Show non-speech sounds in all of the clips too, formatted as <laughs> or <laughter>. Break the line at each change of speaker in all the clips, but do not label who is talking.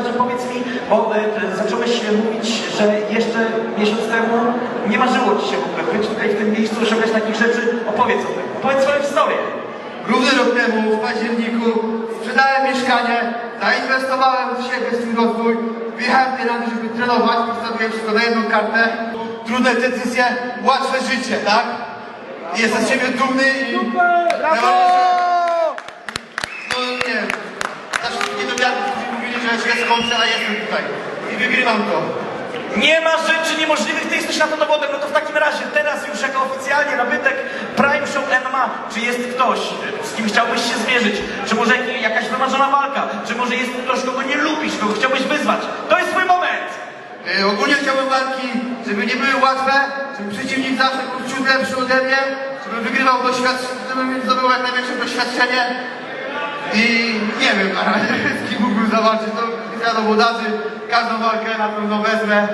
razie powiedz mi, bo e, zacząłeś mówić, że jeszcze miesiąc temu nie marzyło ci się w ogóle być tutaj w tym miejscu, szukać takich rzeczy. Opowiedz o tym. Opowiedz swoją historię.
Równy rok temu, w październiku, sprzedałem mieszkanie, zainwestowałem w siebie, w swój rozwój, wyjechałem tutaj na to, żeby trenować, postawiłem wszystko na jedną kartę. Trudne decyzje, łatwe życie, tak? Jestem z siebie dumny i... Brawo! Skończę, a jestem tutaj. I wygrywam to.
Nie ma rzeczy niemożliwych, ty jesteś na to dowodem. No to w takim razie, teraz już jako oficjalnie nabytek Prime Show MMA, czy jest ktoś, z kim chciałbyś się zmierzyć? Czy może jak- jakaś wymarzona walka? Czy może jest ktoś, kogo nie lubisz, kogo chciałbyś wyzwać? To jest twój moment!
Yy, ogólnie chciałbym walki, żeby nie były łatwe, żeby przeciwnik zawsze był ciut lepszy ode mnie, żebym wygrywał doświadczenie, żebym zdobył jak największe doświadczenie. I nie wiem na razie, <laughs> z kim mógłbym zawalczyć, to wiadomo, włodarzy, każdą walkę na pewno wezmę.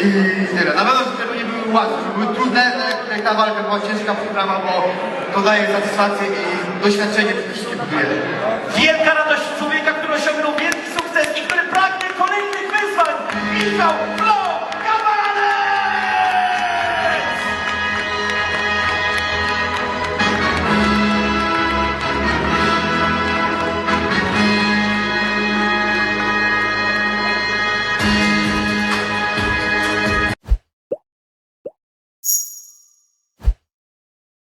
I tyle. Na pewno, żeby nie były łatwe, żeby były trudne, tutaj ta walka była ciężka przyprawa, bo to daje satysfakcję i doświadczenie przede wszystkim buduje.
Wielka radość człowieka, który osiągnął wielki sukces i który pragnie kolejnych wyzwań! Michał!